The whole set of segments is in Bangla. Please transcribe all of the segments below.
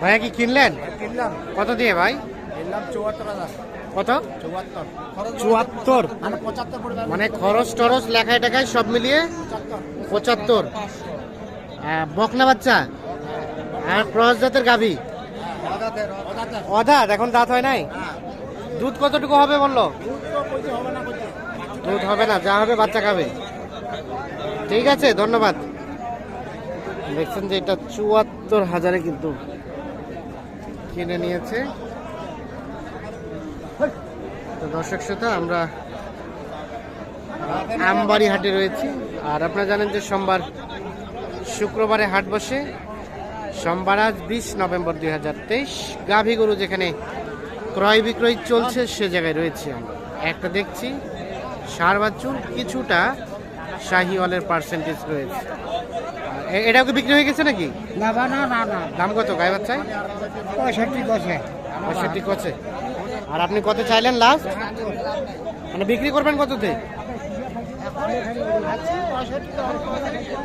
ভাইয়া কি কিনলেন? কিনলাম। কত দিয়ে ভাই? কিনলাম চুয়াত্তর হাজার। কত? চুয়াত্তর। মানে মানে খরচ টরচ লেখায় টেখায় সব মিলিয়ে পঁচাত্তর। পঁচাত্তর। বকনা বাচ্চা? আর ক্রস জাতের গাভী? অদাত এখন দাঁত হয় নাই? দুধ কতটুকু হবে বলল? দুধ হবে না যা হবে বাচ্চা খাবে। ঠিক আছে ধন্যবাদ। দেখছেন যে এটা চুয়াত্তর হাজারে কিন্তু কিনে নিয়েছে। তো দর্শক শ্রোতা, আমরা আমবাড়ি হাটে রয়েছি। আর আপনারা জানেন যে সোমবার শুক্রবারে হাট বসে। সোমবার আজ বিশ নভেম্বর দুই হাজার তেইশ। গাভী গরু যেখানে ক্রয় বিক্রয় চলছে, সে জায়গায় রয়েছে আমরা। একটা দেখছি, সার বাচ্চুর কিছুটা শাহিওয়ালের পার্সেন্টেজ রয়েছে। এটাও কি বিক্রি হয়ে গেছে নাকি? না বা না না না। দাম কত গায়ে বাচ্চায় পঁয়ষট্টি দশে পঁয়ষট্টি কছে আর আপনি কত চাইলেন লাস্ট মানে বিক্রি করবেন কততে?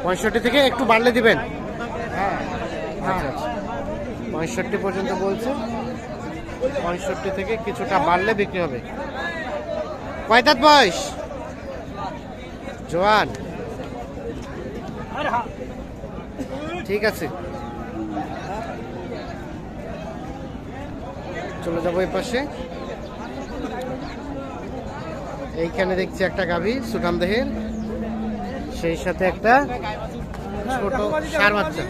পঁয়ষট্টি থেকে একটু বাড়লে দিবেন? আচ্ছা আচ্ছা। পঁয়ষট্টি পর্যন্ত বলছে। পঁয়ষট্টি থেকে কিছুটা বাড়লে বিক্রি হবে। কয় দাঁত বয়স? জোয়ান। ঠিক আছে। চলে যাব এই পাশে। এইখানে দেখছি একটা গাভী সুঠাম দেহের। সেই সাথে একটা ছোট সার বাচ্চা।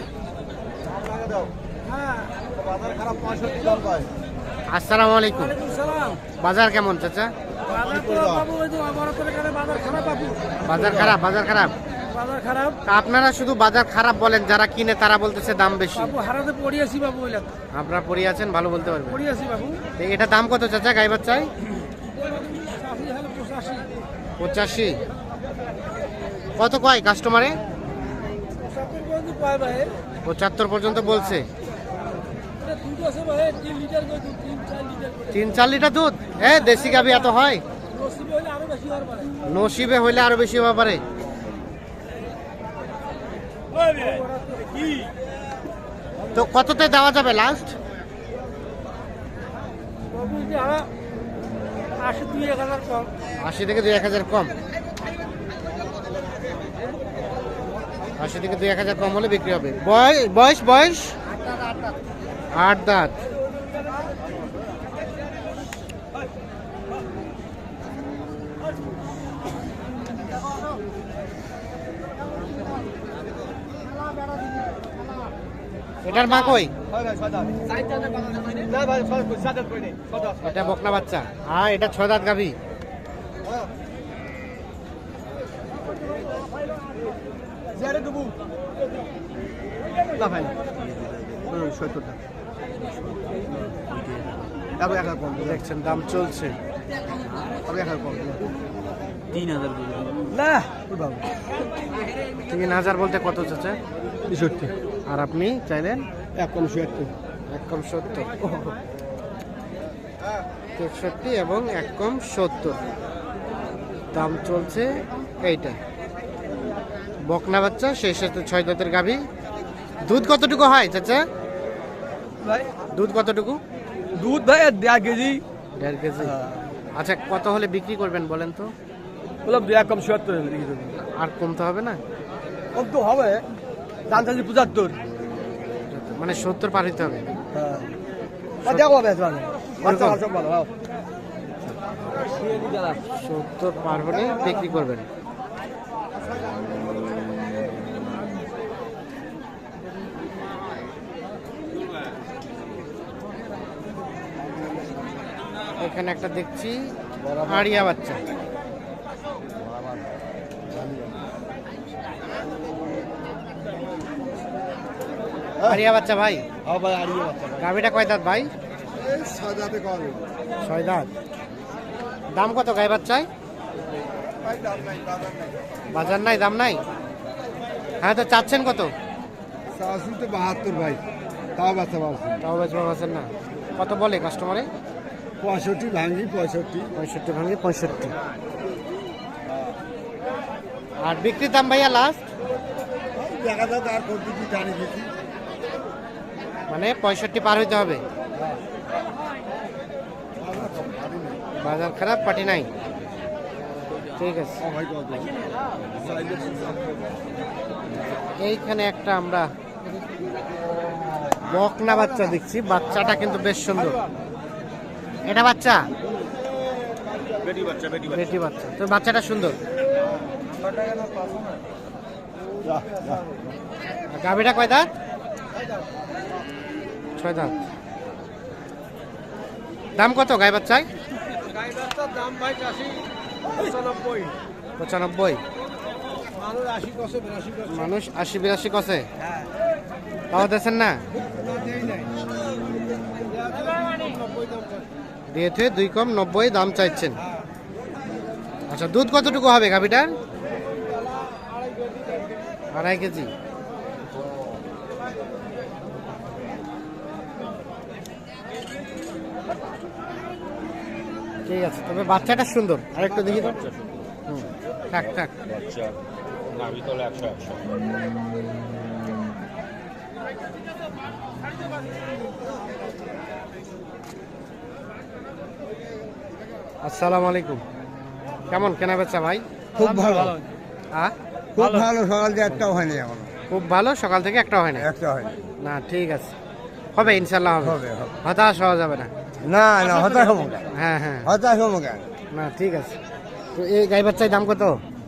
আসসালামু আলাইকুম। বাজার কেমন চাচা? বাজার খারাপ বাজার খারাপ বাজার খারাপ? তা আপনারা শুধু বাজার খারাপ বলেন যারা কিনে তারা বলতেছে দাম বেশি। বাবু হারাতে পড়িয়েছি বাবু আপনারা আছেন ভালো বলতে পারবেন। পড়িয়েছি বাবু। এটা দাম কত চাচা গাই বাচ্চায় চাষি পঁচাশি। কত কয় কাস্টমারে পঁচাত্তর পর্যন্ত বলছে। তিন চার লিটার দুধ? হ্যাঁ দেশি গাভি এত হয়? নসিবে হইলে আরও বেশি হওয়া পারে। তো কততে দেওয়া যাবে লাস্ট আশি থেকে দুই এক হাজার কম। আশি থেকে দুই এক হাজার কম হলে বিক্রি হবে। বয়স বয়স? আট দাঁত। এটার মা কই? এটা বকনা বাচ্চা। হ্যাঁ এটা ছয় দাঁত গাভী। দেখছেন দাম চলছে। না। তিন হাজার বলতে কত চাচা? সত্যি আর আপনি চাইলেন? এক কম সত্যি এক কম সত্তর তেষট্টি এবং এক কম সত্তর দাম চলছে এইটা। বকনা বাচ্চা সেই সাথে ছয় দাঁতের গাভী। দুধ কতটুকু হয় চাচা? ভাই। দুধ কতটুকু? দুধ ভাই দেড় কেজি। দেড় কেজি। আচ্ছা কত হলে বিক্রি করবেন বলেন তো? বললাম এক কম আর কমতে হবে না? কম তো হবে। দাম পঁচাত্তর। মানে সত্তর পার হইতে হবে। দেখো হবে বাচ্চা সব ভালো হ্যাঁ সত্তর পার হলে বিক্রি করবেন। এখানে একটা দেখছি আড়িয়া বাচ্চা। আড়িয়া বাচ্চা ভাই? হ্যাঁ ভাই আড়িয়ে বাচ্চা গাভিটা কয় দাঁত ভাই? ছয় দাঁতে ছয় দাঁত। দাম কত বাচ্চায়? দাম নাই বাজার নাই। দাম নাই? হ্যাঁ তো চাচ্ছেন কত? তো বাহাত্তর ভাই। তাও বাচ্চা পাচ্ছি তাও পাচ্ছেন না। কত বলে কাস্টমারে পঁয়ষট্টি ভাঙি পঁয়ষট্টি। পঁয়ষট্টি ভাঙে পঁয়ষট্টি। আর বিক্রির দাম ভাইয়া লাস্ট দেখা যাক আর কোন দিকে মানে পঁয়ষট্টি পার হইতে হবে। বাজার খারাপ পাটি নাই। ঠিক আছে। এইখানে একটা আমরা বকনা বাচ্চা দেখছি। বাচ্চাটা কিন্তু বেশ সুন্দর। এটা বাচ্চা? বেটি বাচ্চা তো বাচ্চাটা সুন্দর? গাভীটা কয় দাঁত? ছয় দাঁত। দাম কত গাই বাচ্চায় পঁচানব্বই। মানুষ আশি বিরাশি কষে। কষে? হ্যাঁ। পাওয়া যাচ্ছেন না? দিয়ে থুয়ে দুই কম নব্বই দাম চাইছেন। আচ্ছা দুধ কতটুকু হবে গাভিটার আড়াই কেজি। ঠিক আছে তবে বাচ্চাটা সুন্দর। আরেকটু দেখি তো। হুম, থাক থাক। বাচ্চা নাভি তলে একশো একশো। আসসালামু আলাইকুম। কেমন? কেনা বেচা ভাই? খুব ভালো। হ্যাঁ? খুব ভালো। সকাল দিয়ে একটাও হয়নি এখনও। খুব ভালো? সকাল থেকে একটা হয় না একটা হয়নি। না ঠিক আছে। হবে ইনশাল্লাহ হবে। হতাশ হওয়া যাবে না। না না হতাশ হব হ্যাঁ হ্যাঁ। হতাশ হব কেন? না ঠিক আছে। তো এই গাই বাচ্চার দাম কত?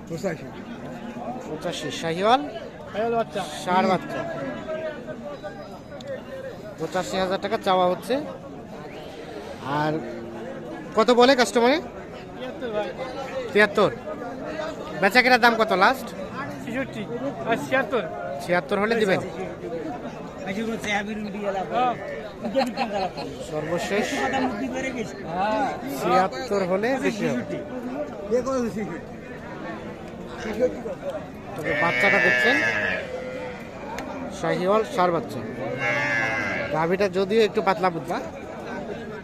পঁচাশি। পঁচাশি। শাহিওয়াল? ষাট বাচ্চা। পঁচাশি হাজার টাকা চাওয়া হচ্ছে। আর কত বলে কাস্টমারে তিয়াত্তর। বেচা কেনার দাম কত লাস্ট ছিয়াত্তর। হলে দিবেন। সর্বশেষ ছিয়াত্তর হলে তবে বাচ্চাটা দেখছেন শাহিওয়াল সার বাচ্চা। গাভিটা যদিও একটু পাতলা পুতলা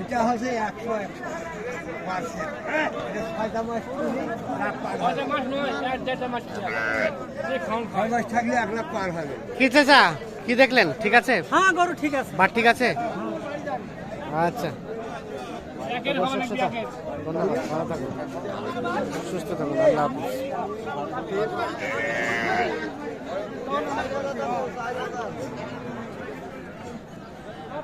এটা হচ্ছে একশো পার্সেন্ট ছয়টা মাস ছয় মাস থাকলে এক লাখ পার হবে। কি চাচা? কি দেখলেন? ঠিক আছে? হ্যাঁ গরু ঠিক আছে। বাট ঠিক আছে? আচ্ছা। একের হওয়া ধন্যবাদ ভালো থাকুন। সুস্থ থাকুন আল্লাহ হাফিজ।